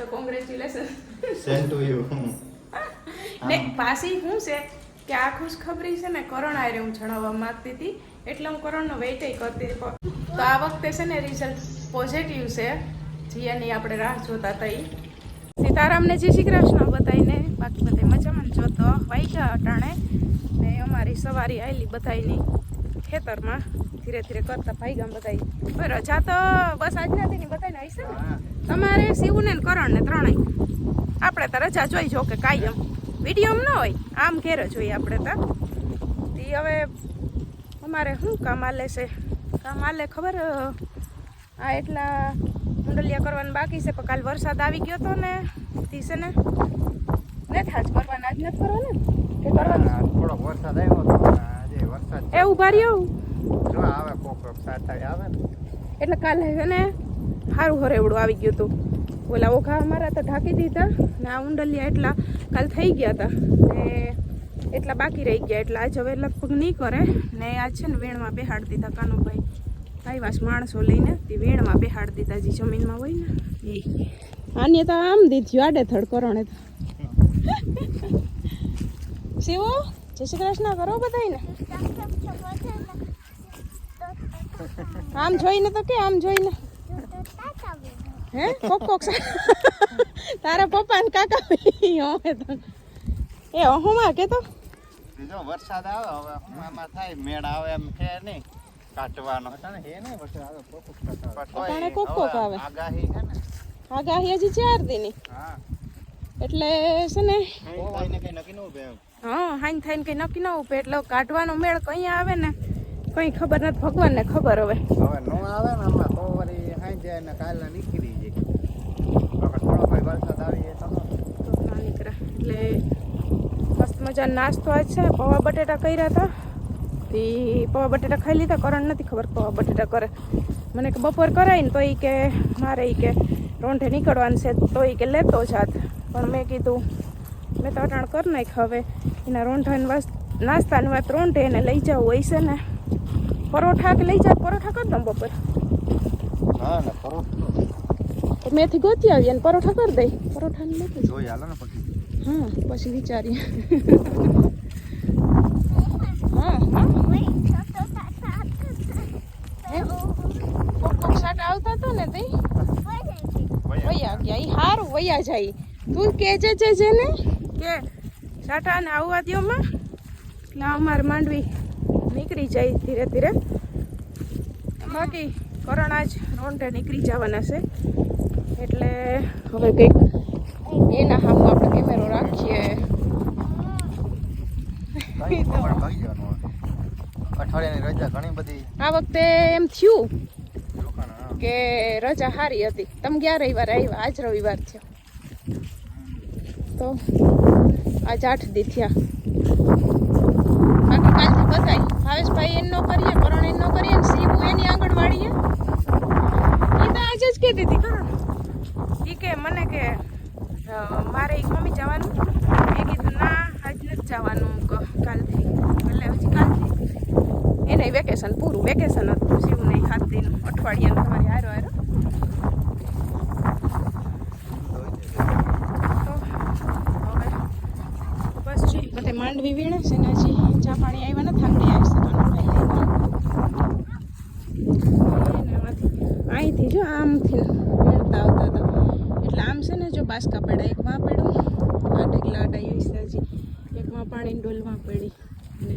તો congratulation send to you ને પાછી શું છે કે આ ખુશખબરી છે ને કરણ આરે હું જણાવવા માંગતી હતી. એટલે હું કરણનો વેઇટ કરતી તો આ વખતે છે ને રિઝલ્ટ પોઝિટિવ છે. જીયાની આપણે રાહ જોતા હતા સીતારામને જે શ્રી કૃષ્ણ બતાવીને બાકી બધા મજામાં જોતો ગયા અટાણે. ને અમારી સવારી આવેલી બધાની ખેતરમાં. ધીરે ધીરે કરતા ભાઈ ગામ બધા રજા તો બસ આજના દી બધાને આવી છે ને તમારે શિવું ને કરણ ને ત્રણેય. આપણે તો રજા જોઈ જો કે કાંઈ એમ વીડિયો ન હોય આમ ઘેર જ હોય આપણે તો. તી હવે અમારે શું કામ આલે છે? કામ આલે ખબર? આ એટલા મુંડલિયા કરવાનું બાકી છે પણ કાલ વરસાદ આવી ગયો હતો ને તી છે ને ને થાજ કરવાના જ નથી કરવાના? કે કરવાના થોડોક વરસાદ આવ્યો આજે વરસાદ એવું ઊભા રહ્યો? જો આવે કોક સાથે આવે ને. એટલે કાલે છે ને સારું હરેવડું આવી ગયું હતું. ઓલા ઓખા અમારા તો ઢાંકી દીધા ને આ ઉંડલિયા એટલા કાલ થઈ ગયા હતા. ને એટલા બાકી રહી ગયા એટલે આજ હવે લગભગ નહીં કરે. ને આજ છે ને વેણમાં બેહાડી દીધા કાનુભાઈ. વાસ માણસો લઈને તે વેણમાં બેહાડી દીધા જે જમીનમાં હોય ને એ. આને તો આમ દીધી આડે થડ કરણે તો. શિવો જય શ્રી કૃષ્ણ કરો બધાને આમ જોઈને તો કે આમ જોઈને. હે? કોક કોક તારા પપ્પા ને કાકા હોય તો એ હોમાં કે તો? જો વરસાદ આવે હવે હું આમાં થાય મેળ આવે એમ કે નહીં કાટવાનો. હે નહીં વરસાદ આવે કોક કોક કાટવાનો. પણ તોય અટાણે કોક કોક આવે. આગાહી છે ને. આગાહી હજી ચાર દીની. હા. એટલે છે ને હા હાઈન થઈને કઈ નક્કી ન ઉભે એટલે કાઢવાનો મેળ કઈ આવે ને. કઈ ખબર નથી ભગવાનને ખબર હવે. હવે નો આવે ને આમાં તો વળી હાઈ જાય ને કાલે નીકળી જાય થોડો કોઈ વરસાદ આવી તો તો ના નીકળે. એટલે મસ્ત મજાનો નાસ્તો આજ છે પૌવા બટેટા કર્યા હતા. તે પૌવા બટેટા ખાઈ લીધા કરણ નથી ખબર પૌવા બટેટા કરે. મને કે બપોર કરાય ને તો એ કે મારે એ કે રોંઢે નીકળવાનું છે તો એ કે લેતો જાત પણ મેં કીધું મેં તો અટાણ કરી નાખ હવે. એના રોંઢાની નાસ્તાની વાત રોંઢે એને લઈ જવું હોય છે ને. પરોઠા કે લઈ જાવ પરોઠા કર દઉં બપોર. હા ના પરોઠા. તો મેથી ગોતી આવી ને પરોઠા કરી દઈ પરોઠાની નથી જોઈ હાલો ને પછી. હા પછી હા કોક આવતા હતા ને તે? વયા. ગયા. ઈ હારું વયા જાય. તું કેજે છે છે ને કે સાટા ને આવવા દો માં. એટલે અમારે માંડવી નીકળી જાય ધીરે ધીરે. બાકી કરણ જ રોંઢે નીકળી જવાના છે. એટલે હવે કંઈક એના સામે આપણે કેમેરો રાખીએ. બધી આ વખતે એમ થયું કે રજા સારી હતી. તમે ગયા રવિવારે આવ્યા? આજ રવિવાર થયો. તો આજ આઠ દી થયા. બાકી કાલથી બધાય ભાવેશભાઈ એનો કરીએ કરણ એનો કરીએ ને શિવ એની આંગણવાડીએ એ તો આજે જ કહેતી હતી કરણ એ કે મને કે મારે એક મમ્મી જવાનું. મેં કીધું ના આજ નથી જવાનું કાલથી. એટલે હજી કાલથી. એને વેકેશન પૂરું વેકેશન હતું શિવ નહીં સાત દિન અઠવાડિયાનું તમારી હારો હારો. તો હવે બસ જી. માંડવી વીણે છે ને હજી ચા પાણી આવ્યા નથી આંગળી આવશે કાનુભાઈ લઈને એનામાંથી અહીંથી જો આમથી વીણતા આવતા હતા એટલે આમ છે ને જો બાસકા પડ્યા એક માં પડ્યું આ ઢગલા અડાઈ હશે હજી એકમાં પડી ને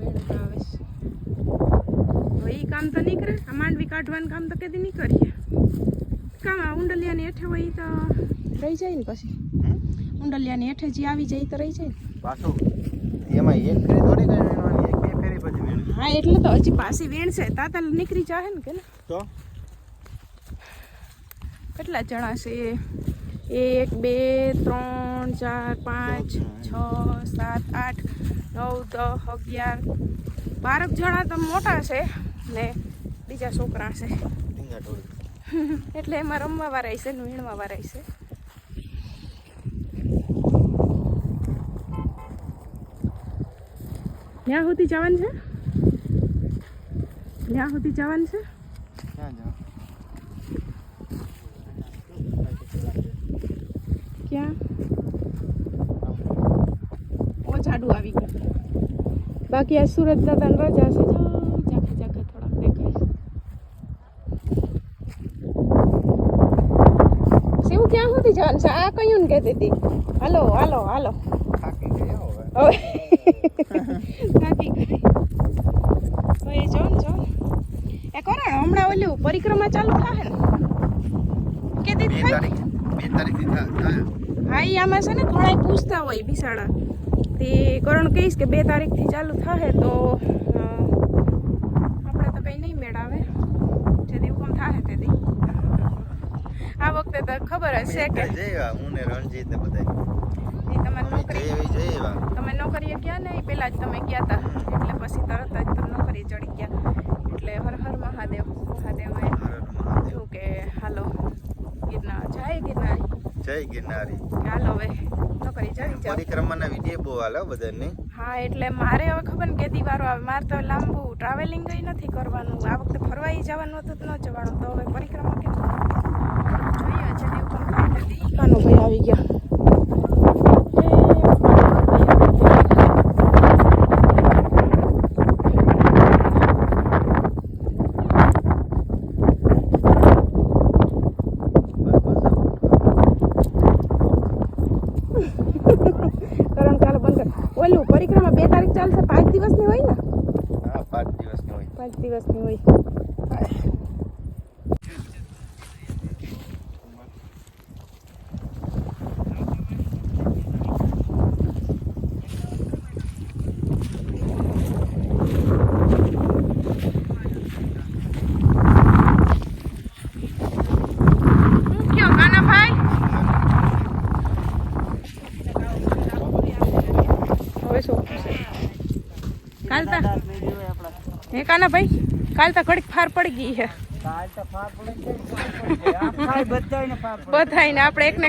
વેણતા આવે છે. હવે એ કામ તો નીકળે. આ માંડવી કાઢવાનું કામ તો કદી નહીં કરીએ કામ આ ઉંડલિયાની હેઠે હોય તો રહી જાય ને પછી? ઉંડલિયાની હેઠે જે આવી જાય તો રહી જાય પાછું એમાં એક ફેરી થોડી કઈ વીણવાની એક બે ફેરી પછી વીણવી. હા એટલે તો હજી પાછી વેણશે. તાતા નીકળી જાહે ને કે ને તો? કેટલા જણા છે? એક બે ત્રણ ચાર પાંચ છ સાત આઠ નવ દસ અગિયાર. બારક જણા તો મોટા છે ને બીજા છોકરા છે. એટલે એમાં રમવા વાળા છે વીણવા વાળા છે. ત્યાં સુધી જવાનું છે? ત્યાં સુધી જવાનું છે? ક્યાં જાઉં? ક્યાં ઓ જાડું આવી ગયું બાકી આ સુરત દાદા રજા છે. જો ઝાખા ઝાખા થોડાક દેખાય. શિવ ક્યાં સુધી જવાનું છે? આ કયું ને કહેતી હતી? હાલો હાલો હાલો. થાકી હવે. જો ને જો એ કરો ને હમણાં ઓલું પરિક્રમા ચાલુ થાય? ને થા- થાય. હા એ આમાં છે ને ઘણા પૂછતા હોય બિસાડા તે કરણ કહીશ કે બે તારીખથી ચાલુ થાય તો આપણે તો કંઈ નહીં મેળાવે. જે દી હુકમ થશે તે દી. આ વખતે તો ખબર હશે કે એવા હું ને રણજીત ને બધા તમે નોકરી એવી એવા તમે નોકરીએ ગયા ને પહેલા જ તમે ગયા હતા એટલે પછી તરત જ તમે નોકરી ચડી ગયા. એટલે હર હર મહાદેવ. મહાદેવે. કીધું કે હાલો ગિરનાર જાય ગિરનારી. જય ગિરનારી. હાલો હવે. પરિક્રમાના વીડિયો બહુ હાલે બધાને. હા એટલે મારે હવે ખબર ને કેદી વારો આવે. મારે તો લાંબુ ટ્રાવેલિંગ કઈ નથી કરવાનું. આ વખતે ફરવાઈ જવાનું હતું તો ન જવાનું. તો હવે પરિક્રમા કેમ જોઈએ છે દેવ કોણ થાય તે દી. કાનુભાઈ આવી ગયા કરણ કાલે બંધ કર ઓલું પરિક્રમા બે તારીખ ચાલશે? પાંચ દિવસની હોય ને? હા પાંચ દિવસની હોય. પાંચ દિવસની હોય. કાલ તા હે કાનાભાઈ કાલ તો ઘડીક ફાર પડી ગઈ છે. બધાયને આપણે એકને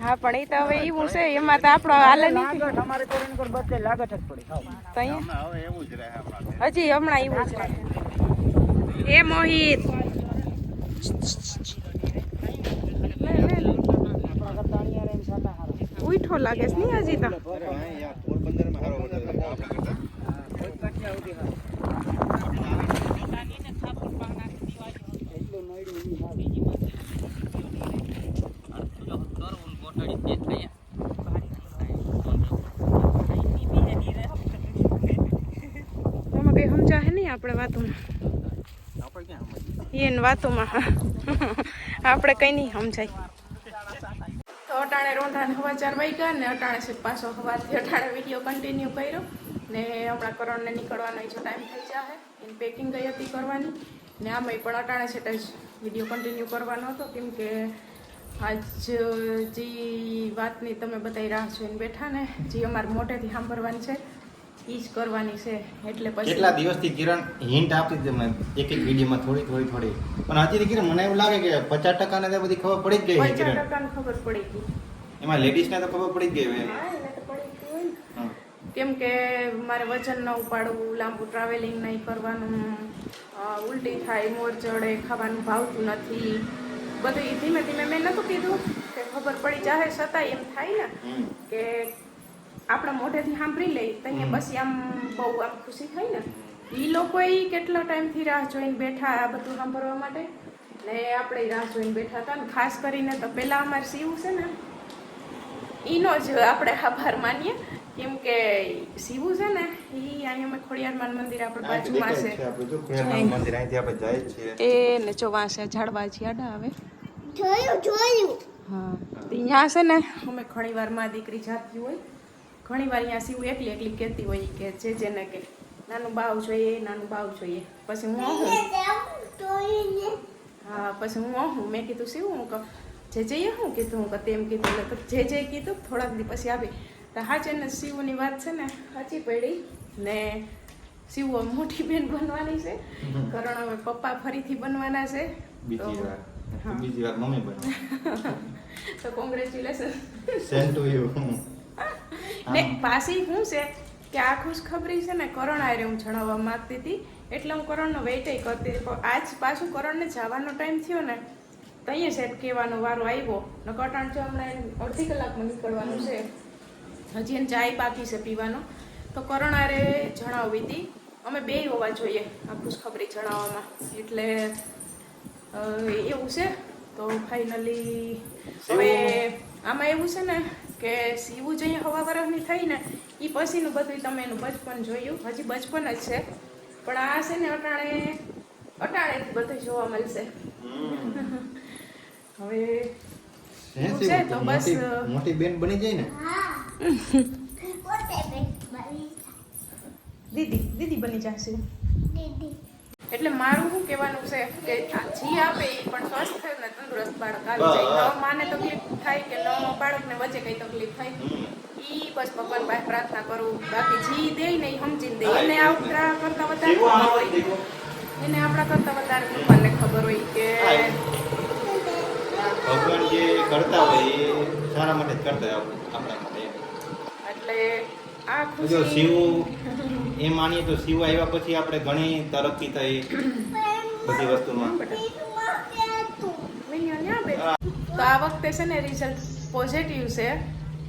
હા, પણ એ તો હવે એવું છે, એમાં તો આપણો હાલ હજી હમણાં એવું છે. એ મોહિત લે, લે, લે. આપણા કરતા અહીંયા રહીને સાટા ઉઈઠો લાગે છે નહીં હજી તો? આપણા વાતોમાં? એને વાતોમાં. આપણે કઈ નહીં સમજાય. અટાણે રોંધાને હવા ચાર વાગ્યા ને અટાણે છે પાછો હવાથી અટાણે વીડિયો કન્ટિન્યુ કર્યો. ને હમણાં કરણને નીકળવાનો જો ટાઈમ થઈ જાય એની પેકિંગ ગઈ હતી કરવાની. ને આમાંય પણ અટાણે છે વીડિયો કન્ટિન્યુ કરવાનો હતો. કેમ કે આજ જે વાતની તમે બધાય રાહ જોઈને બેઠા ને જે અમારે મોઢેથી સાંભળવાની છે એ જ કરવાની છે. એટલે પછી કેટલા દિવસથી કિરણ હિન્ટ આપી તમે એક એક વિડીયોમાં થોડી થોડી થોડી. પણ હજી કિરણ મને એવું લાગે કે પચાસ ટકા ને બધી ખબર પડી જ ગઈ પચાસ કિરણ. ખબર પડી ગઈ. એમાં લેડીઝને તો ખબર પડી ગઈ હવે. હા એને તો પડી ગઈ હોય કેમ કે મારે વજન ન ઉપાડવું લાંબુ ટ્રાવેલિંગ નહીં કરવાનું ઉલટી થાય મોર ચડે ખાવાનું ભાવતું નથી. બધું ધીમે ધીમે મેં નહોતું કીધું કે ખબર પડી જાહે છતાંય એમ થાય ને કે આપણા મોઢેથી સાંભળી લઈ તો અહીંયા બસ આમ બહુ આમ ખુશી થાય ને. એ લોકોએ કેટલા ટાઈમથી રાહ જોઈને બેઠા આ બધું સાંભળવા માટે? ને આપણે રાહ જોઈને બેઠા હતા ને ખાસ કરીને તો પહેલાં અમારે સીવું છે ને એનો જ આપણે આભાર માનીએ. કેમ કે શિવ છે ને એ અહીંયા અમે ખોડિયારમાન મંદિર આપણે બાજુમાં છે. છે આપણે જો ખોડિયારમાંનું મંદિર અહીંથી આપણે જાય છીએ. એ ને જો વાંસે ઝાડવા ઝાડા આવે. જોયું જોયું. હા. તો અહીંયા છે ને? અમે ઘણી વારમાં દીકરી જાતી હોય. ઘણી વાર અહીંયા શિવ એકલી એકલી કહેતી હોય કે જે જેને કે નાનું બાવ જોઈએ નાનું બાવ જોઈએ. પછી હું હા પછી હું અહું મેં કીધું શિવ હું કહું? જે જઈએ શું કીધું હું કહું તેમ કીધું એટલે તો જે જે કીધું થોડાક દી પછી આવી. તો હા છે ને શિવની વાત છે ને સાચી પડી. ને શિવ મોટી બેન બનવાની છે. કરણ હવે પપ્પા ફરીથી બનવાના છે. બીજી વાર. હા. બીજી વાર મમ્મી બને તો કોંગ્રેચ્યુલેશન સેન્ડ ટુ યુ ને પાછી શું છે કે આ ખુશખબરી છે ને કરણ આરે હું જણાવવા માંગતી હતી. એટલે હું કરણનો વેઇટ કરતી. આજ પાછું કરણને જવાનો ટાઈમ થયો ને તો અહીંયા સાહેબ કહેવાનો વારો આવ્યો. ને કટાણ છે હમણાં અડધી કલાકમાં નીકળવાનું છે. હજી એને ચાય બાકી છે પીવાનો. તો કરણારે જણાવી હતી. અમે બે હોવા જોઈએ આ ખુશખબરી જણાવવામાં. એટલે એવું છે. તો ફાઇનલી હવે આમાં એવું છે ને કે સીવું જ હવા વરસની થઈ ને એ પછીનું બધું તમે એનું બચપન જોયું. હજી બચપન જ છે. પણ આ છે ને અટાણે, અટાણેથી બધું જોવા મળશે. હવે હે એવું શિવ, છે? તો તો બસ મોટી મોટી બેન બની જાય ને? પોતે બેન બની દીદી દીદી બની જશે. એટલે મારું શું કહેવાનું છે કે જી આપે એ પણ સ્વસ્થ ને તંદુરસ્ત બાળક. આવી જાય ન માને તકલીફ થાય કે ન બાળકને વચ્ચે કઈ તકલીફ થાય ઈ બસ ભગવાન પાસે પ્રાર્થના કરું. બાકી જી દે ને સમજીને દે. એને આપણા કરતા વધારે હોય. એને આપણા કરતા વધારે ભગવાનને ખબર હોય કે ભગવાન જે કરતા હોય એ સારા માટે જ કરતા હોય આપણા માટે. એટલે આ જો શિવ એ માનીએ તો શિવ આવ્યા પછી આપણે ઘણી તરક્કી થઈ બધી વસ્તુમાં. તો આ વખતે છે ને રિઝલ્ટ પોઝિટિવ છે.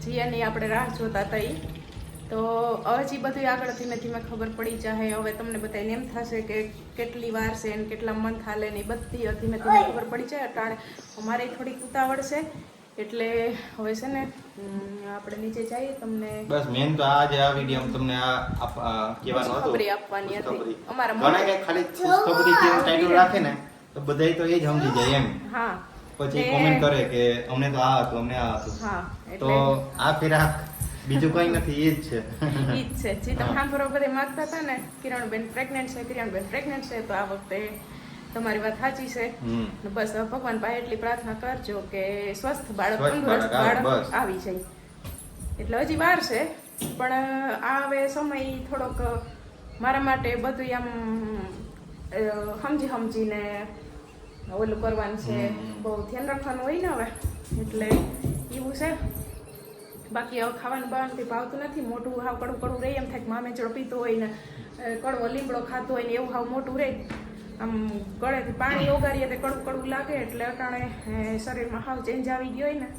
જીયાની આપણે રાહ જોતા હતા. તો હજી બધું આગળ ધીમે ધીમે ખબર પડી જાય હવે તમને બધાને એમ થશે કે કેટલી વાર છે ને કેટલા મંથ હાલે ને એ બધી ધીમે ધીમે ખબર પડી જાય. અટાણે અમારે થોડીક ઉતાવળ છે. એટલે હવે છે ને આપણે નીચે જઈએ તમને. બસ મેન તો આ જ આ વીડિયો તમને આ આપ- આ ખબર આપવાની હતી. અમારા ઘણા કે ખાલી ખુશખબરી કે ટાઇટલ રાખે ને તો બધાય તો એ જ સમજી જાય એમ. હા. પછી કોમેન્ટ કરે કે અમને તો આ હતું અમને આ હતું. હા તો આ ફેરા બીજું કઈ નથી એ જ છે. ઈ જ છે. જે તમે સાંભળો બધે માગતા હતા ને કિરણબેન પ્રેગ્નન્ટ છે કિરણબેન પ્રેગ્નન્ટ છે તો આ વખતે તમારી વાત સાચી છે. બસ ભગવાન પાસે એટલી પ્રાર્થના કરજો કે સ્વસ્થ બાળક તંદુરસ્ત બાળક આવે, જાય. એટલે હજી વાર છે પણ આ હવે સમય થોડોક મારા માટે બધું આમ સમજી સમજીને ઓલું કરવાનું છે. બહુ ધ્યાન રાખવાનું હોય ને હવે. એટલે એવું છે. બાકી હવે ખાવાનું બાવાનું કંઈ ભાવતું નથી. મોટું હાવ કડવું કડવું રહે એમ થાય કે મામે ચડો પીતો હોય ને કડવો લીમડો ખાતો હોય ને એવું હાવ મોટું રહે. આમ ગળેથી પાણી ઓગારીએ તો કડવું કડવું લાગે એટલે અટાણે શરીરમાં હાવ ચેન્જ આવી ગયો હોય ને.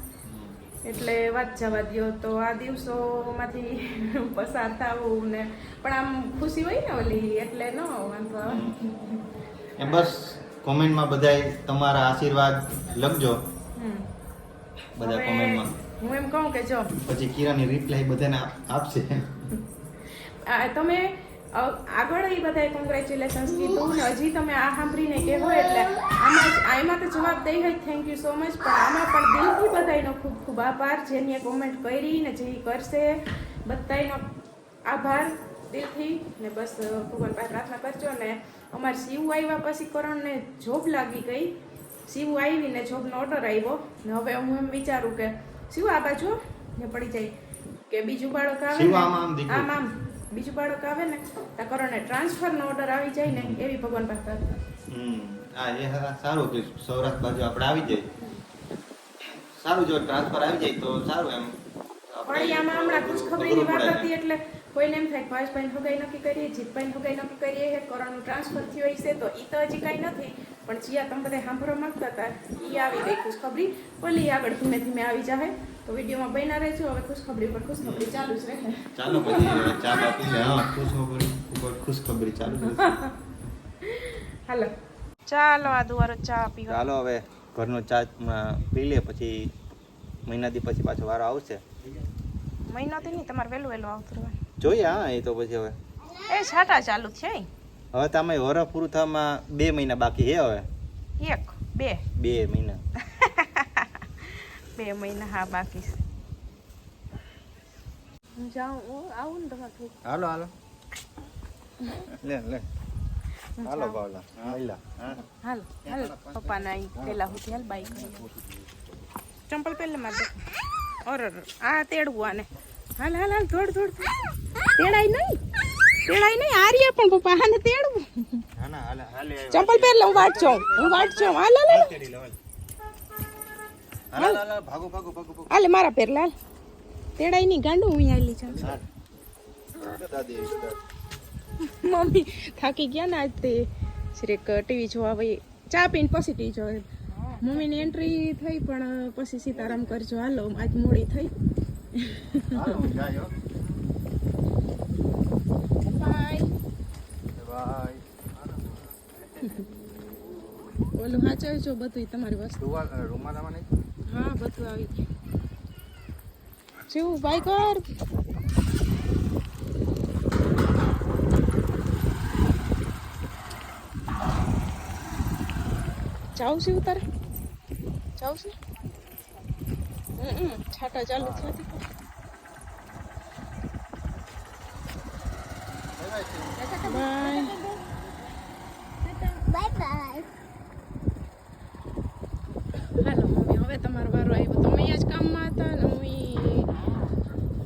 એટલે વાત જવા દ્યો. તો આ દિવસોમાંથી પસાર થવું ને પણ આમ ખુશી હોય ને ઓલી એટલે ન વાંધો એમ બસ કોમેન્ટમાં બધાય તમારા આશીર્વાદ લખજો. બધા કોમેન્ટમાં હું એમ કહું કે જો. પછી કિરાની રિપ્લાય બધાને આપશે. તમે આગળ એ બધા કોંગ્રેચ્યુલેશન્સ કીધું ને હજી તમે આ સાંભળીને કહેવો એટલે આમાં એમાં તો જવાબ દઈ હોય થેન્ક યુ સો મચ પણ આમાં પણ દિલથી બધાયનો ખૂબ ખૂબ આભાર. જેની કોમેન્ટ કરી ને જે કરશે બધાયનો આભાર દિલથી. ને બસ ભગવાન પાસે પ્રાર્થના કરજો. ને અમારે શિવ આવ્યા પછી કરણને જોબ લાગી ગઈ. શિવ આવીને જોબનો ઓર્ડર આવ્યો. ને હવે હું એમ વિચારું કે શિવ આ બાજુ ને પડી જાય. કે બીજું બાળક આવે ને, આમ આમ બીજું બાળક આવે ને તો કરણને ટ્રાન્સફરનો ઓર્ડર આવી જાય ને એવી ભગવાન પાસે હમ હા એ સારું કે સૌરાષ્ટ્ર બાજુ આપણે આવી જાય સારું જો ટ્રાન્સફર આવી જાય તો સારું એમ. પણ આમાં હમણાં ખુશખબરીની વાત હતી એટલે કોઈને એમ થાય ભાવેશભાઈ હગાઈ નક્કી કરીએ જીતભાઈ હગાઈ નક્કી કરીએ હે કરણનું ટ્રાન્સફર થયું હશે તો એ તો હજી કાંઈ નથી. પણ જ્યાં તમે બધા સાંભળવા માંગતા હતા એ આવી ગઈ ખુશખબરી. ઓલી આગળ ધીમે ધીમે આવી જાય તો વિડીયોમાં બન્યા રહેજો. હવે ખુશખબરી પર ખુશખબરી ચાલુ જ રહે. ચાલો પછી ચા બા લે હા ખુશખબરી ઉપર ખુશખબરી ચાલુ છે હાલો. ચાલો આ દુવારો ચા પીવા. ચાલો હવે ઘરનો ચા પી લે પછી મહિના દી પછી પાછો વારો આવશે. મહિનોથી નહીં તમારે વહેલું વહેલું આવતું રહેવાનું જોઈએ હા એ તો પછી હવે. એ છાટા ચાલુ છે હવે તમે વરસ પૂરું થવામાં બે મહિના બાકી છે હવે. એક બે. બે મહિના. બે મહિના હા બાકી છે. હું જાઉં હું આવું ને તમારે હાલો હાલો. લે લે. હાલો બાવલા. હાલા હાલો હાલો. પપ્પાના પેલા હું થયેલ બાઈક ચંપલ પહેલે માર ઓર આ તેડવું આને. હાલ હાલ હાલ ધોડ દોડ તેડાય નહીં. તેડાય નહીં. આર્યા પણ પપ્પા આને તેડવું. ચંપલ પહેરલે હું વાટ છું હું વાટ છું હાલ હાલ હાલ. મારા પહેરલા હાલ. તેડાય નહીં ગાંડું હું આવેલી છું મમ્મી થાકી ગયા ને આજ તે. શ્રેક ટીવી જોવા ભાઈ ચા પીને પછી ટીવી જોવે. મમ્મીની એન્ટ્રી થઈ પણ પછી સીતારામ કરજો હાલો આજ મોડી થઈ. ઓલું સાચવજો બધું તમારી વસ્તુ. હા બધું આવી ગયું. જેવું બાય કર. જાઉં છું ઉતારે જાઉં છે? છાંટા ચાલુ થતી બાય બાય બાય હાલો મમ્મી હવે તમારો વારો આવ્યો. તમે અહીંયા જ કામમાં હતા ને હું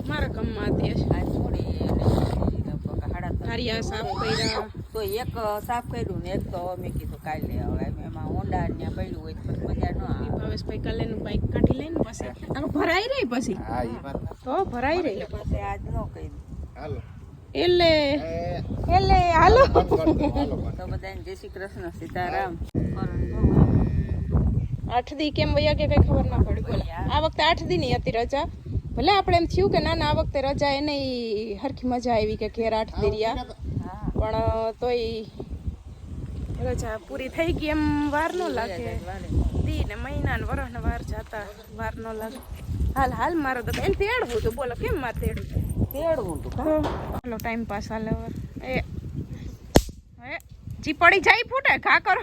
મારા કામમાં હતી. છોડી સાફ કર્યા. તો એક સાફ કર્યું ને એક તો મેં કીધું કાલે હવે ઊંડા પડ્યું હોય તો પછી મજા ન આવે. ભાવેશભાઈ કાલે નું બાઈક કાઢી લઈને પછી આનું ભરાઈ રહી પછી? હા એ વાત તો ભરાઈ રહી. પછી આજ ન કહી હાલો. એટલે એટલે હાલો. તો બધાને જય શ્રી કૃષ્ણ સીતારામ. આઠ દી કેમ વયા કે કઈ ખબર ના પડી. બોલો. આ વખતે આઠ દી ની હતી રજા. ભલે આપણે એમ થયું કે ના ના આ વખતે રજા એને હરખી મજા આવી કે ઘેર આઠ દી રહ્યા હા. પણ તોય રજા પૂરી થઈ ગઈ એમ વાર ન લાગે. દી ને મહિના ને વરસ ને વાર જતા વાર ન લાગે. હાલ હાલ મારો તો એને તેડવું તો બોલો કેમ મારે તેડવું? તેડવું તું તો ટાઈમ પાસ હાલે હવે. એ હે જી પડી જાય ફૂટે? ઘા કરો.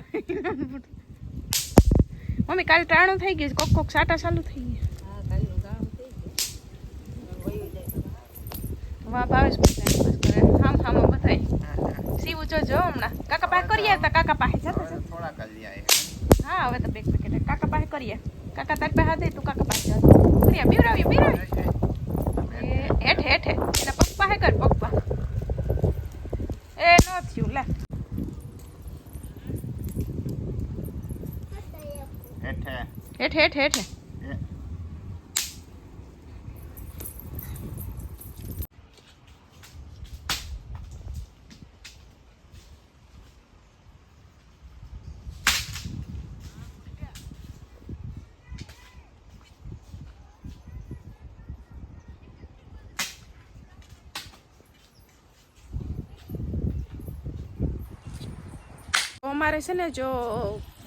મમ્મી કાલે ટાણું થઈ ગયું કોક કોક સાટા ચાલુ થઈ ગયા. વાહ ભાવેશ ટાઈમ પાસ કરે. હામ હામ બધાય. સીવું જો હમણાં. કાકા પાસે કરીએ તો કાકા પાસે જતા થોડા જ હા હવે તો બેગ પેકેટ કાકા પાસે કરીએ. કાકા તારી પાસે હતી તું કાકા પાસે જા કરીએ બીવરાવીએ બીવરાવીએ એ હેઠે હેઠે. એના પગ પાસે કર પગ પાસે એ ન થયું લે. હેઠે હેઠે હેઠે હેઠે એ તો અમારે છે ને જો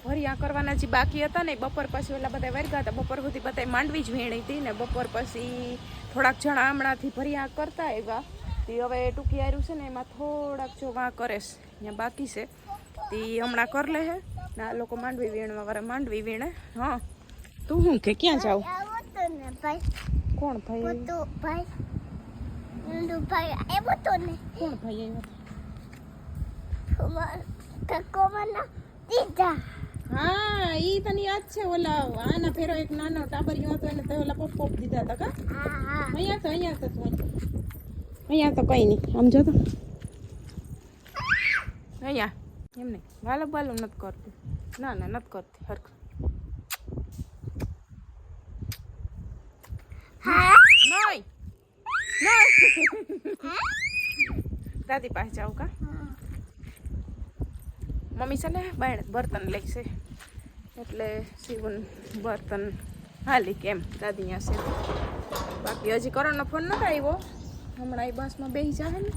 ભરિયા કરવાના જે બાકી હતા ને બપોર પછી ઓલા બધા વર્ગા હતા. બપોર સુધી બધા માંડવી જ વીણી હતી ને બપોર પછી થોડાક જણા હમણાંથી ભરિયા કરતા એવા તે હવે ટૂંકી આવ્યું છે ને એમાં થોડાક જો વાં કરે છે. અહીંયા બાકી છે. તે હમણાં કર લે હે. ને આ લોકો માંડવી વીણવા વાળા માંડવી વીણે. હા. તું હું કે? ક્યાં જાવ આવો ને ભાઈ. કોણ ભાઈ? ભાઈ. ભાઈ કોણ ભાઈ આવ્યો? કકોવાના દીધા. હા ઈ તને યાદ છે ઓલા આના ફેરો એક નાનો ટાબરિયો હતો એને તો ઓલા પોપ પોપ દીધા હતા કા? અહીંયા તો અહીંયા તો તું અહીંયા તો કઈ નહીં. આમ જો તો. અહીંયા. એમ નહીં. વાલો બાલો નથી કરતી. ના ના નથી કરતી. હરખ. દાદી પાસે જાઉં કા? મમ્મી છે ને બાયણે બર્તન લઈશે એટલે સીવન બર્તન હાલી કેમ? દાદી છે. બાકી હજી કરણનો ફોન નતો આવ્યો. હમણાં એ બસમાં બેસી જાય ને,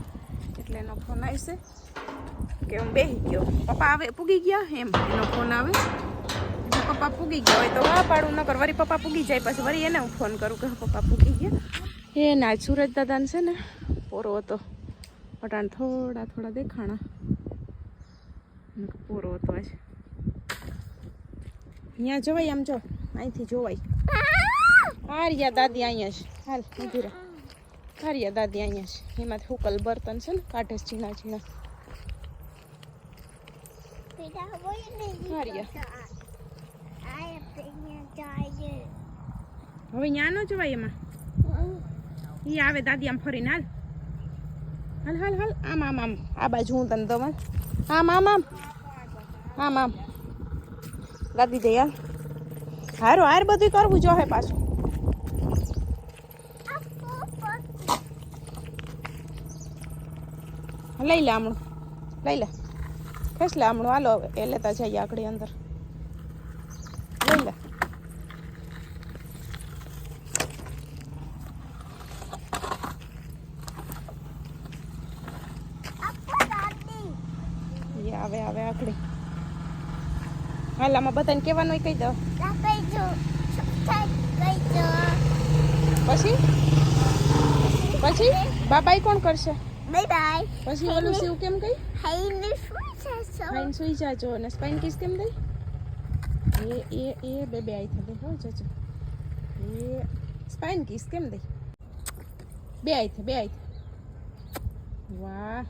એટલે એનો ફોન આવશે. કે હું બેસી ગયો. પપ્પા આવે, પૂગી ગયા એમ. એનો ફોન આવે. પપ્પા પૂગી ગયા હોય તો હા પાડું ન કર વરી પપ્પા પૂગી જાય પછી વરી એને હું ફોન કરું કે પપ્પા પૂગી ગયા. એ ના સુરજ દાદાને છે ને, પોરો હતો. પટાણ થોડા થોડા દેખાણા. પૂરો હતો આજ. અહીંયા જવાય આમ જો, અહીંથી જોવાય. હારિયા દાદી અહીંયા છે હાલ, ઊભી રહે. દાદી અહીંયા છે એમાંથી હુકલ બર્તન છે ને, કાઢે છે ઝીણા ઝીણા. હવે ન્યા ન જવાય એમાં? એ આવે દાદી આમ ફરીને, હાલ. હાલ હાલ હાલ. આમ આમ આમ. આ બાજુ હું તને હાલ. આમ આમ આમ. આમ આમ. દાદી દે હારું હારો, હાર બધું કરવું જો હે પાછું. લઈ લે આમણું. લઈ લે. ખેસ લે આમણું. હાલો એ લેતા જઈએ આકડી અંદર લઈ લે એ આવે આવે હાલ, આમાં બધાને કહેવાનું કહી દો. પછી? પછી? બાબાઈ કોણ કરશે? બાય બાય પછી ઓલું શિવ કેમ ગઈ? હાઈ ને શું છે સુઈ જાજો અને સ્પાઈન કિસ કેમ દઈ? એ એ એ, બે બે આઈ થે હો, જાજો. એ સ્પાઈન કિસ કેમ દઈ? બે આઈ થાય, બે આઈ થાય. વાહ.